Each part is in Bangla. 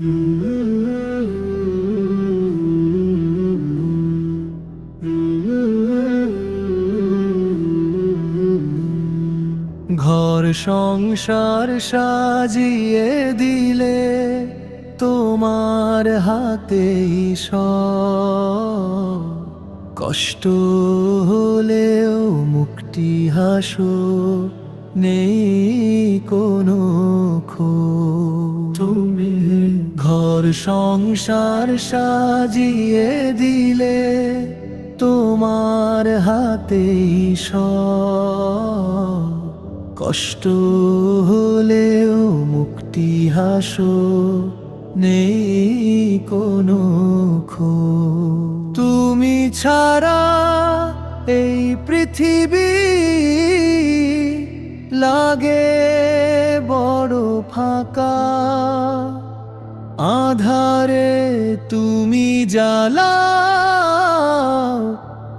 ঘর সংসার সাজিয়ে দিলে তোমার হাতেই সব। কষ্ট হলেও মুক্তি হাসো নেই ঘর সংসার সাজিয়ে দিলে তোমার হাতেই সব। কষ্ট হলেও মুক্তি হাসো, নেই কোনো খো তুমি ছাড়া এই পৃথিবী লাগে বড় ফাঁকা। আধারে তুমি জ্বালাও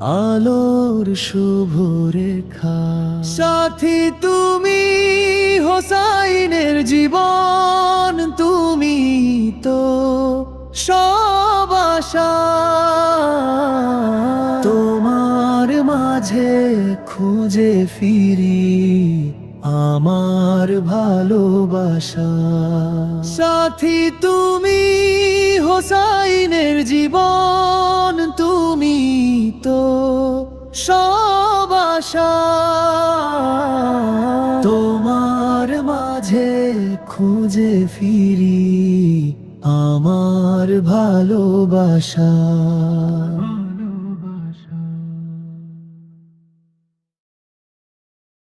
আলোর শুভ রেখা। সাথী তুমি, হোসাইনের জীবন তুমি তো, সব আশা। তোমার মাঝে খুঁজে ফিরি আমার ভালোবাসা। সাথী তুমি হোসাইনের জীবন তুমি তো সব আশা। তোমার মাঝে খুঁজে ফিরি আমার ভালোবাসা।